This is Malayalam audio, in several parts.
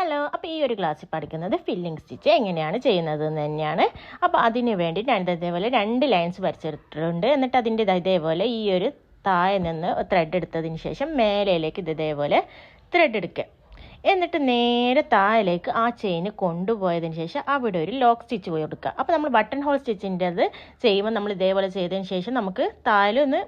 ഹലോ അപ്പോൾ ഈ ഒരു ക്ലാസ്സിൽ പഠിക്കുന്നത് ഫില്ലിംഗ് സ്റ്റിച്ച് എങ്ങനെയാണ് ചെയ്യുന്നത് എന്ന് തന്നെയാണ്. അപ്പോൾ അതിന് വേണ്ടി രണ്ട് ഇതേപോലെ രണ്ട് ലൈൻസ് വരച്ചിട്ടുണ്ട്. എന്നിട്ട് അതിന്റെ ഇതേപോലെ ഈ ഒരു താഴെ നിന്ന് ത്രെഡ് എടുത്തതിന് ശേഷം മേലയിലേക്ക് ഇത് ഇതേപോലെ ത്രെഡ് എടുക്കുക. എന്നിട്ട് നേരെ താഴേക്ക് ആ ചെയിന് കൊണ്ടുപോയതിന് ശേഷം അവിടെ ഒരു ലോക്ക് സ്റ്റിച്ച് പോയി കൊടുക്കുക അപ്പോൾ നമ്മൾ ബട്ടൺ ഹോൾ സ്റ്റിച്ചിന്റെ അത് ചെയ്യുമ്പോൾ നമ്മൾ ഇതേപോലെ ചെയ്തതിന് ശേഷം നമുക്ക് താഴെ ഒന്ന്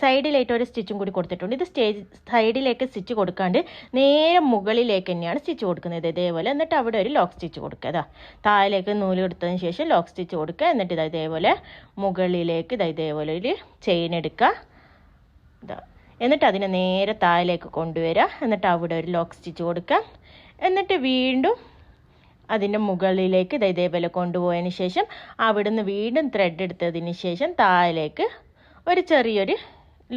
സൈഡിലായിട്ട് ഒരു സ്റ്റിച്ചും കൂടി കൊടുത്തിട്ടുണ്ട്. ഇത് സ്റ്റേജ് സൈഡിലേക്ക് സ്റ്റിച്ച് കൊടുക്കാണ്ട് നേരെ മുകളിലേക്ക് തന്നെയാണ് സ്റ്റിച്ച് കൊടുക്കുന്നത്. ഇതേപോലെ എന്നിട്ട് അവിടെ ഒരു ലോക്ക് സ്റ്റിച്ച് കൊടുക്കുക. അതാ താഴേക്ക് നൂൽ കൊടുത്തതിന് ശേഷം ലോക്ക് സ്റ്റിച്ച് കൊടുക്കുക. എന്നിട്ട് ഇതാ ഇതേപോലെ മുകളിലേക്ക് ഇതാ ഇതേപോലെ ഒരു ചെയിൻ എടുക്കുക. ഇതാ എന്നിട്ട് അതിനെ നേരെ താഴേക്ക് കൊണ്ടുവരിക. എന്നിട്ട് അവിടെ ഒരു ലോക്ക് സ്റ്റിച്ച് കൊടുക്കുക. എന്നിട്ട് വീണ്ടും അതിന്റെ മുകളിലേക്ക് ഇത് ഇതേപോലെ കൊണ്ടുപോയതിന് ശേഷം അവിടുന്ന് വീണ്ടും ത്രെഡ് എടുത്തതിന് ശേഷം താഴേക്ക് ഒരു ചെറിയൊരു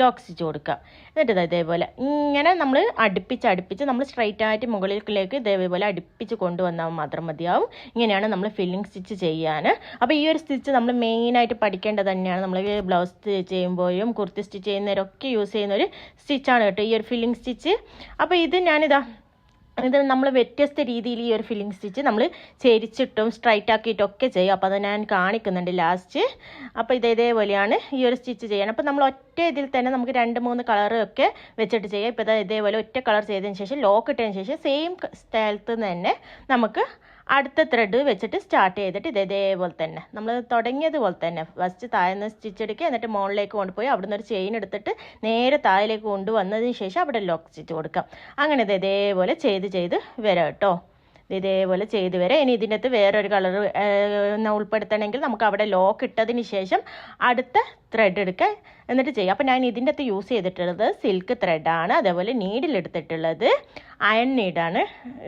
ലോക്ക് സ്റ്റിച്ച് കൊടുക്കുക. എന്നിട്ട് ഇതാ ഇതേപോലെ ഇങ്ങനെ നമ്മൾ അടുപ്പിച്ച് അടുപ്പിച്ച് നമ്മൾ സ്ട്രൈറ്റ് ആയിട്ട് മുകളിലേക്ക് ഇതേപോലെ അടുപ്പിച്ച് കൊണ്ടുവന്നാൽ മാത്രം മതിയാവും. ഇങ്ങനെയാണ് നമ്മൾ ഫില്ലിംഗ് സ്റ്റിച്ച് ചെയ്യാൻ അപ്പോൾ ഈ ഒരു സ്റ്റിച്ച് നമ്മൾ മെയിനായിട്ട് പഠിക്കേണ്ടത് തന്നെയാണ്. നമ്മൾ ബ്ലൗസ് ചെയ്യുമ്പോഴും കുർത്തി സ്റ്റിച്ച് ചെയ്യുന്നവരൊക്കെ യൂസ് ചെയ്യുന്ന ഒരു സ്റ്റിച്ചാണ് കേട്ടോ ഈ ഒരു ഫില്ലിംഗ് സ്റ്റിച്ച് അപ്പോൾ ഇത് ഞാനിതാ ഇത് നമ്മൾ വ്യത്യസ്ത രീതിയിൽ ഈ ഒരു ഫില്ലിംഗ് സ്റ്റിച്ച് നമ്മൾ ചെരിച്ചിട്ടും സ്ട്രൈറ്റ് ആക്കിയിട്ടും ഒക്കെ ചെയ്യും. അപ്പോൾ അത് ഞാൻ കാണിക്കുന്നുണ്ട് ലാസ്റ്റ് അപ്പോൾ ഇത് ഇതേപോലെയാണ് ഈ ഒരു സ്റ്റിച്ച് ചെയ്യാൻ അപ്പോൾ നമ്മൾ ഒറ്റ ഇതിൽ തന്നെ നമുക്ക് രണ്ട് മൂന്ന് കളറൊക്കെ വെച്ചിട്ട് ചെയ്യാം. ഇപ്പോൾ ഇതാ ഇതേപോലെ ഒറ്റ കളർ ചെയ്തതിന് ശേഷം ലോക്ക് ഇട്ടതിന് ശേഷം സെയിം സ്ഥലത്ത് നിന്ന് തന്നെ നമുക്ക് അടുത്ത ത്രെഡ് വെച്ചിട്ട് സ്റ്റാർട്ട് ചെയ്തിട്ട് ഇത് ഇതേപോലെ തന്നെ. നമ്മൾ തുടങ്ങിയതുപോലെ തന്നെ. ഫസ്റ്റ് താഴെ സ്റ്റിച്ച് എടുക്കുക എന്നിട്ട് മുകളിലേക്ക് കൊണ്ടുപോയി അവിടെ നിന്ന് ഒരു ചെയിൻ എടുത്തിട്ട് നേരെ താഴേക്ക് കൊണ്ടുവന്നതിന് ശേഷം അവിടെ ലോക്ക് സ്റ്റിച്ച് കൊടുക്കാം. അങ്ങനെ ഇത് ഇതേപോലെ ചെയ്ത് ചെയ്ത് വരാം കേട്ടോ. ഇതേപോലെ ചെയ്തു വരെ. ഇനി ഇതിന്റെ അകത്ത് വേറൊരു കളർ ഉൾപ്പെടുത്തണമെങ്കിൽ നമുക്ക് അവിടെ ലോക്ക് ഇട്ടതിന് ശേഷം അടുത്ത ത്രെഡ് എടുക്കുക എന്നിട്ട് ചെയ്യാം. അപ്പോൾ ഞാൻ ഇതിന്റെ അകത്ത് യൂസ് ചെയ്തിട്ടുള്ളത് സിൽക്ക് ത്രെഡാണ് അതേപോലെ നീഡിൽ എടുത്തിട്ടുള്ളത് അയൺ നീഡാണ്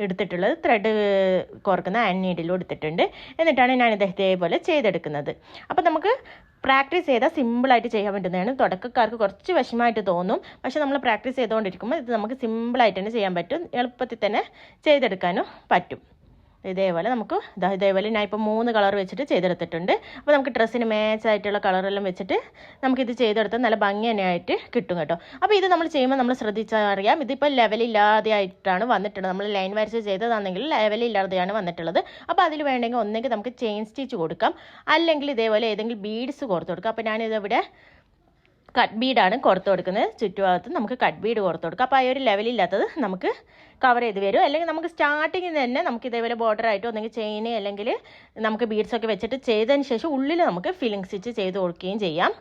എടുത്തിട്ടുള്ളത്. ത്രെഡ് കോർക്കുന്ന അയൺ നീഡിലും എടുത്തിട്ടുണ്ട്. എന്നിട്ടാണ് ഞാൻ ഇത് ഇതേപോലെ ചെയ്തെടുക്കുന്നത്. അപ്പോൾ നമുക്ക് പ്രാക്ടീസ് ചെയ്താൽ സിമ്പിളായിട്ട് ചെയ്യാൻ പറ്റുന്നതാണ്. തുടക്കക്കാർക്ക് കുറച്ച് വിഷമമായിട്ട് തോന്നും. പക്ഷേ നമ്മൾ പ്രാക്ടീസ് ചെയ്തുകൊണ്ടിരിക്കുമ്പോൾ ഇത് നമുക്ക് സിമ്പിളായിട്ട് തന്നെ ചെയ്യാൻ പറ്റും. എളുപ്പത്തിൽ തന്നെ ചെയ്തെടുക്കാനും പറ്റും. ഇതേപോലെ നമുക്ക് ഇതേപോലെ ഞാൻ ഇപ്പോൾ മൂന്ന് കളർ വെച്ചിട്ട് ചെയ്തെടുത്തിട്ടുണ്ട്. അപ്പോൾ നമുക്ക് ഡ്രസ്സിന് മാച്ച് ആയിട്ടുള്ള കളറെല്ലാം വെച്ചിട്ട് നമുക്കിത് ചെയ്തെടുത്താൽ നല്ല ഭംഗി തന്നെയായിട്ട് കിട്ടും കേട്ടോ. അപ്പോൾ ഇത് നമ്മൾ ചെയ്യുമ്പോൾ നമ്മൾ ശ്രദ്ധിച്ചറിയാം. ഇതിപ്പോൾ ലെവലില്ലാതെ ആയിട്ടാണ് വന്നിട്ടുള്ളത്. നമ്മൾ ലൈൻ വരച്ച് ചെയ്തതാണെങ്കിൽ ലെവലില്ലാതെയാണ് വന്നിട്ടുള്ളത്. അപ്പോൾ അതിൽ വേണമെങ്കിൽ ഒന്നെങ്കിൽ നമുക്ക് ചെയിൻ സ്റ്റിച്ച് കൊടുക്കാം. അല്ലെങ്കിൽ ഇതേപോലെ ഏതെങ്കിലും ബീഡ്സ് കോർത്ത് കൊടുക്കാം. അപ്പോൾ ഞാനിതിവിടെ കട്ട് ബീഡാണ് കൊടുത്തു കൊടുക്കുന്നത്. ചുറ്റുഭാഗത്ത് നമുക്ക് കട്ട് ബീഡ് കൊടുത്തു കൊടുക്കാം. അപ്പോൾ ആ ഒരു ലെവലില്ലാത്തത് നമുക്ക് കവർ ചെയ്ത് വരും. അല്ലെങ്കിൽ നമുക്ക് സ്റ്റാർട്ടിങ്ങിൽ തന്നെ നമുക്ക് ഇതേപോലെ ബോർഡർ ആയിട്ട് അല്ലെങ്കിൽ ചെയിൻ അല്ലെങ്കിൽ നമുക്ക് ബീഡ്സ് ഒക്കെ വെച്ചിട്ട് ചെയ്തതിന് ശേഷം ഉള്ളിൽ നമുക്ക് ഫില്ലിംഗ് സ്റ്റിച്ച് ചെയ്ത് കൊടുക്കുകയും ചെയ്യാം.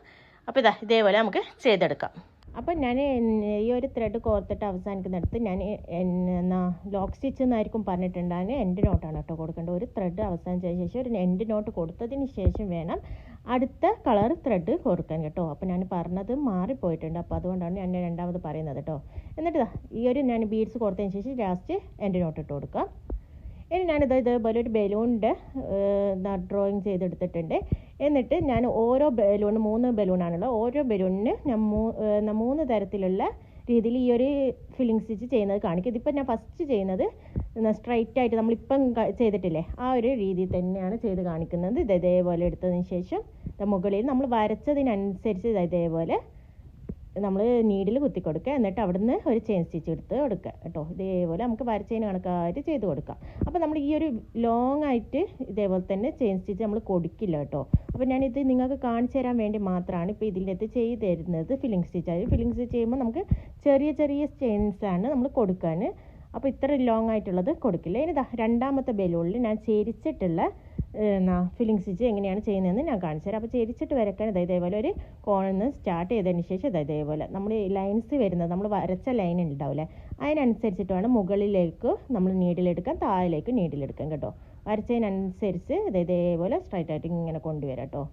അപ്പോൾ ഇതാ ഇതേപോലെ നമുക്ക് ചെയ്തെടുക്കാം. അപ്പം ഞാൻ ഈ ഒരു ത്രെഡ് കോർത്തിട്ട് അവസാനിക്കുന്നിടത്ത് ഞാൻ എന്നാ ലോക്ക് സ്റ്റിച്ച് എന്നായിരിക്കും പറഞ്ഞിട്ടുണ്ടാകുന്നത് എൻഡ് നോട്ടാണ് കേട്ടോ കൊടുക്കേണ്ടത്. ഒരു ത്രെഡ് അവസാനിച്ചതിന് ശേഷം ഒരു എൻഡ് നോട്ട് കൊടുത്തതിന് ശേഷം വേണം അടുത്ത കളർ ത്രെഡ് കൊടുക്കാൻ കേട്ടോ. അപ്പോൾ ഞാൻ പറഞ്ഞത് മാറിപ്പോയിട്ടുണ്ട്. അപ്പോൾ അതുകൊണ്ടാണ് ഞാൻ രണ്ടാമത് പറയുന്നത് കേട്ടോ. എന്നിട്ട് ഈ ഒരു ഞാൻ ബീഡ്സ് കൊടുത്തതിന് ശേഷം ലാസ്റ്റ് എന്റെ നോട്ട് ഇട്ട് കൊടുക്കാം. ഇനി ഞാനിത് ഇതേപോലെ ഒരു ബലൂണിന്റെ ഡ്രോയിങ് ചെയ്തെടുത്തിട്ടുണ്ട്. എന്നിട്ട് ഞാൻ ഓരോ ബലൂൺ മൂന്ന് ബലൂണാണുള്ളത് ഓരോ ബലൂണിന് ഞാൻ മൂന്ന് തരത്തിലുള്ള രീതിയിൽ ഈ ഒരു ഫില്ലിംഗ് സ്റ്റിച്ച് ചെയ്യുന്നത് കാണിക്കും. ഇതിപ്പോൾ ഞാൻ ഫസ്റ്റ് ചെയ്യുന്നത് സ്ട്രൈറ്റ് ആയിട്ട് നമ്മളിപ്പം ചെയ്തിട്ടില്ലേ? ആ ഒരു രീതിയിൽ തന്നെയാണ് ചെയ്ത് കാണിക്കുന്നത്. ഇത് ഇതേപോലെ എടുത്തതിന് ശേഷം മുകളിൽ നമ്മൾ വരച്ചതിനനുസരിച്ച് ഇത് ഇതേപോലെ നമ്മൾ നീഡിൽ കുത്തി കൊടുക്കുക. എന്നിട്ട് അവിടുന്ന് ഒരു ചെയിൻ സ്റ്റിച്ച് എടുത്ത് കൊടുക്കുക കേട്ടോ. ഇതേപോലെ നമുക്ക് വരച്ചതിന് കണക്കായിട്ട് ചെയ്ത് കൊടുക്കാം. അപ്പോൾ നമ്മൾ ഈ ഒരു ലോങ് ആയിട്ട് ഇതേപോലെ തന്നെ ചെയിൻ സ്റ്റിച്ച് നമ്മൾ കൊടുക്കില്ല കേട്ടോ. അപ്പോൾ ഞാനിത് നിങ്ങൾക്ക് കാണിച്ചു തരാൻ വേണ്ടി മാത്രമാണ് ഇപ്പോൾ ഇതിന്റെ അകത്ത് ചെയ്ത് തരുന്നത് ഫില്ലിംഗ് സ്റ്റിച്ച് ആയത് ഫില്ലിംഗ് സ്റ്റിച്ച് ചെയ്യുമ്പോൾ നമുക്ക് ചെറിയ ചെറിയ ചെയിൻസാണ് നമ്മൾ കൊടുക്കാൻ അപ്പോൾ ഇത്ര ലോങ് ആയിട്ടുള്ളത് കൊടുക്കില്ല. ഇനി രണ്ടാമത്തെ ബലൂണിൽ ഞാൻ ചേരിച്ചിട്ടുള്ള എന്നാ ഫില്ലിംഗ് സ്റ്റിച്ച് എങ്ങനെയാണ് ചെയ്യുന്നതെന്ന് ഞാൻ കാണിച്ചു തരാം. അപ്പോൾ ചേരിച്ചിട്ട് വരക്കാൻ ഇതാ ഇതേപോലെ ഒരു കോണിൽ നിന്ന് സ്റ്റാർട്ട് ചെയ്തതിന് ശേഷം ഇതാ ഇതേപോലെ നമ്മൾ ലൈൻസ് വരുന്നത് നമ്മൾ വരച്ച ലൈൻ ഉണ്ടാവില്ലേ അതിനനുസരിച്ചിട്ട് വേണം മുകളിലേക്ക് നമ്മൾ നീഡിലെടുക്കാൻ താഴേക്ക് നീഡിലെടുക്കാൻ കേട്ടോ. വരച്ചതിനനുസരിച്ച് ഇത് ഇതേപോലെ സ്ട്രൈറ്റ് ആയിട്ട് ഇങ്ങനെ കൊണ്ടുവരാം കേട്ടോ.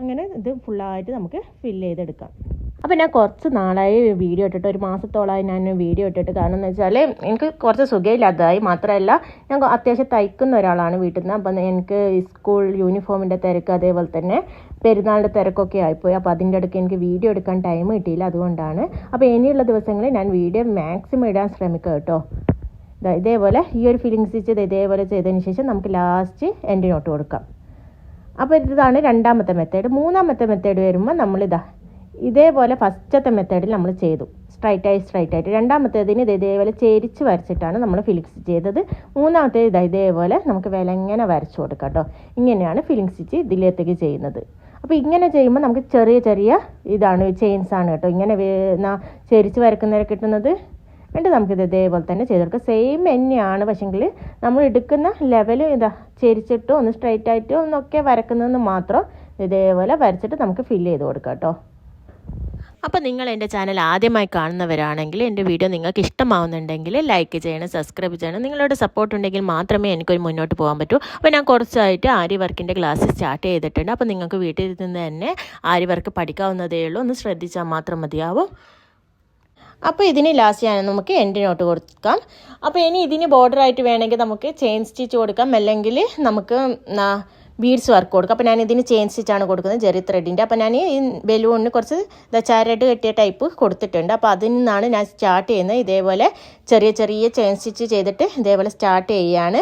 അങ്ങനെ ഇത് ഫുള്ളായിട്ട് നമുക്ക് ഫില്ല് ചെയ്തെടുക്കാം. അപ്പോൾ ഞാൻ കുറച്ച് നാളായി വീഡിയോ ഇട്ടിട്ട് ഒരു മാസത്തോളമായി ഞാൻ വീഡിയോ ഇട്ടിട്ട്. കാരണം എന്ന് വെച്ചാൽ എനിക്ക് കുറച്ച് സുഖമില്ലാത്തതായി മാത്രമല്ല ഞാൻ അത്യാവശ്യം തയ്ക്കുന്ന ഒരാളാണ് വീട്ടിൽ നിന്ന്. അപ്പം എനിക്ക് സ്കൂൾ യൂണിഫോമിന്റെ തിരക്ക് അതേപോലെ തന്നെ പെരുന്നാളിന്റെ തിരക്കൊക്കെ ആയിപ്പോയി. അപ്പോൾ അതിന്റെ ഇടയ്ക്ക് എനിക്ക് വീഡിയോ എടുക്കാൻ ടൈം കിട്ടിയില്ല അതുകൊണ്ടാണ്. അപ്പോൾ ഇനിയുള്ള ദിവസങ്ങളിൽ ഞാൻ വീഡിയോ മാക്സിമം ഇടാൻ ശ്രമിക്കുക കേട്ടോ. ഇതേപോലെ ഈ ഒരു ഫീലിംഗ്സ് സ്റ്റിച്ച് ഇതേപോലെ ചെയ്തതിന് ശേഷം നമുക്ക് ലാസ്റ്റ് എന്റെ നോട്ട് കൊടുക്കാം. അപ്പോൾ ഇതാണ് രണ്ടാമത്തെ മെത്തേഡ് മൂന്നാമത്തെ മെത്തേഡ് വരുമ്പോൾ നമ്മളിതാ ഇതേപോലെ ഫസ്റ്റത്തെ മെത്തേഡിൽ നമ്മൾ ചെയ്തു. സ്ട്രൈറ്റായി സ്ട്രൈറ്റായിട്ട് രണ്ടാമത്തേതിന് ഇത് ഇതേപോലെ ചേരിച്ച് വരച്ചിട്ടാണ് നമ്മൾ ഫിലിംഗ് ചെയ്തത്. മൂന്നാമത്തേത് ഇതാ ഇതേപോലെ നമുക്ക് വിലങ്ങനെ വരച്ചു കൊടുക്കാം കേട്ടോ ഇങ്ങനെയാണ് ഫിലിംഗ് സ്റ്റിച്ച് ഇതിലേക്ക് ചെയ്യുന്നത്. അപ്പോൾ ഇങ്ങനെ ചെയ്യുമ്പോൾ നമുക്ക് ചെറിയ ചെറിയ ഇതാണ് ചെയിൻസ് ആണ് കേട്ടോ ഇങ്ങനെ ചെരിച്ച് വരക്കുന്നവരെ കിട്ടുന്നത്. എന്നിട്ട് നമുക്കിത് ഇതേപോലെ തന്നെ ചെയ്തെടുക്കാം സെയിം തന്നെയാണ് പക്ഷെങ്കിൽ നമ്മൾ എടുക്കുന്ന ലെവലും ഇതാ ചെരിച്ചിട്ടോ ഒന്ന് സ്ട്രൈറ്റ് ആയിട്ടോ ഒന്നൊക്കെ വരക്കുന്നതെന്ന് മാത്രം ഇതേപോലെ വരച്ചിട്ട് നമുക്ക് ഫില്ല് ചെയ്ത് കൊടുക്കാം കേട്ടോ അപ്പോൾ നിങ്ങൾ എന്റെ ചാനൽ ആദ്യമായി കാണുന്നവരാണെങ്കിൽ എന്റെ വീഡിയോ നിങ്ങൾക്ക് ഇഷ്ടമാവുന്നുണ്ടെങ്കിൽ ലൈക്ക് ചെയ്യണം സബ്സ്ക്രൈബ് ചെയ്യണം. നിങ്ങളുടെ സപ്പോർട്ട് ഉണ്ടെങ്കിൽ മാത്രമേ എനിക്കൊരു മുന്നോട്ട് പോകാൻ പറ്റൂ. അപ്പോൾ ഞാൻ കുറച്ചായിട്ട് ആരി വർക്കിന്റെ ക്ലാസ് സ്റ്റാർട്ട് ചെയ്തിട്ടുണ്ട്. അപ്പോൾ നിങ്ങൾക്ക് വീട്ടിൽ നിന്ന് തന്നെ ആരി വർക്ക് പഠിക്കാവുന്നതേ ഉള്ളൂ. ഒന്ന് ശ്രദ്ധിച്ചാൽ മാത്രം മതിയാവും. അപ്പോൾ ഇതിന് ലാസ്റ്റ് ഞാൻ നമുക്ക് എൻഡ് നോട്ട് കൊടുക്കാം. അപ്പോൾ ഇനി ഇതിന് ബോർഡർ ആയിട്ട് വേണമെങ്കിൽ നമുക്ക് ചെയിൻ സ്റ്റിച്ച് കൊടുക്കാം. അല്ലെങ്കിൽ നമുക്ക് ബീഡ്സ് വർക്ക് കൊടുക്കും. അപ്പോൾ ഞാൻ ഇതിന് ചെയിൻ സ്റ്റിച്ചാണ് കൊടുക്കുന്നത് ജെറി ത്രെഡിന്റെ അപ്പോൾ ഞാൻ ഈ ബലൂണിന് കുറച്ച് ചരട് കെട്ടിയ ടൈപ്പ് കൊടുത്തിട്ടുണ്ട്. അപ്പോൾ അതിൽ നിന്നാണ് ഞാൻ സ്റ്റാർട്ട് ചെയ്യുന്നത്. ഇതേപോലെ ചെറിയ ചെറിയ ചെയിൻ സ്റ്റിച്ച് ചെയ്തിട്ട് ഇതേപോലെ സ്റ്റാർട്ട് ചെയ്യുകയാണ്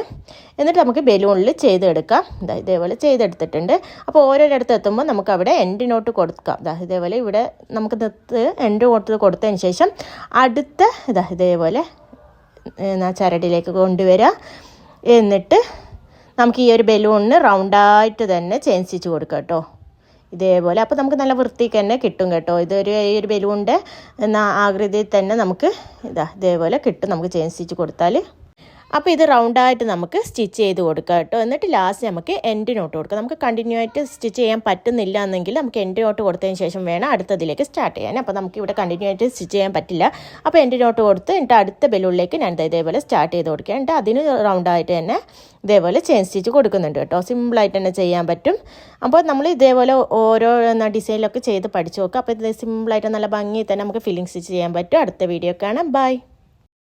എന്നിട്ട് നമുക്ക് ബലൂണിൽ ചെയ്തെടുക്കാം. ഇതാ ഇതേപോലെ ചെയ്തെടുത്തിട്ടുണ്ട്. അപ്പോൾ ഓരോരിടത്ത് എത്തുമ്പോൾ നമുക്ക് അവിടെ എൻഡ് നോട്ട് കൊടുക്കാം. ഇതാ ഇതേപോലെ ഇവിടെ നമുക്ക് നിർത്ത് എൻഡ് നോട്ട് കൊടുത്തതിന് ശേഷം അടുത്ത ഇതാ ഇതേപോലെ ചരടിലേക്ക് കൊണ്ടുവരിക എന്നിട്ട് നമുക്ക് ഈ ഒരു ബലൂണിന് റൗണ്ടായിട്ട് തന്നെ സ്റ്റിച്ച് കൊടുക്കാം കേട്ടോ. ഇതേപോലെ. അപ്പോൾ നമുക്ക് നല്ല വൃത്തിക്ക് തന്നെ കിട്ടും കേട്ടോ. ഇതൊരു ഈ ഒരു ബലൂണിന്റെ ആകൃതിയിൽ തന്നെ നമുക്ക് ഇതാ ഇതേപോലെ കിട്ടും. നമുക്ക് സ്റ്റിച്ച് കൊടുത്താൽ അപ്പോൾ ഇത് റൗണ്ടായിട്ട് നമുക്ക് സ്റ്റിച്ച് ചെയ്ത് കൊടുക്കാം കേട്ടോ. എന്നിട്ട് ലാസ്റ്റ് നമുക്ക് എൻഡ് നോട്ട് കൊടുക്കാം. നമുക്ക് കണ്ടിന്യൂ ആയിട്ട് സ്റ്റിച്ച് ചെയ്യാൻ പറ്റുന്നില്ല എന്നെങ്കിൽ നമുക്ക് എൻഡ് നോട്ട് കൊടുത്തതിന് ശേഷം വേണം അടുത്തതിലേക്ക് സ്റ്റാർട്ട് ചെയ്യാൻ. അപ്പോൾ നമുക്ക് ഇവിടെ കണ്ടിന്യൂ ആയിട്ട് സ്റ്റിച്ച് ചെയ്യാൻ പറ്റില്ല. അപ്പോൾ എൻഡ് നോട്ട് കൊടുത്ത് എന്നിട്ട് അടുത്ത ബലൂണിലേക്ക് ഞാൻ ഇതേപോലെ സ്റ്റാർട്ട് ചെയ്ത് കൊടുക്കുക എന്നിട്ട് അതിന് റൗണ്ടായിട്ട് തന്നെ ഇതേപോലെ ചെയിൻ സ്റ്റിച്ച് കൊടുക്കുന്നുണ്ട് കേട്ടോ. സിമ്പിളായിട്ട് തന്നെ ചെയ്യാൻ പറ്റും. അപ്പോൾ നമ്മൾ ഇതേപോലെ ഓരോ ഡിസൈനിലൊക്കെ ചെയ്ത് പഠിച്ചു നോക്കുക അപ്പോൾ ഇത് സിമ്പിളായിട്ട് നല്ല ഭംഗി തന്നെ നമുക്ക് ഫില്ലിംഗ് സ്റ്റിച്ച് ചെയ്യാൻ പറ്റും. അടുത്ത വീഡിയോ കാണാം. ബൈ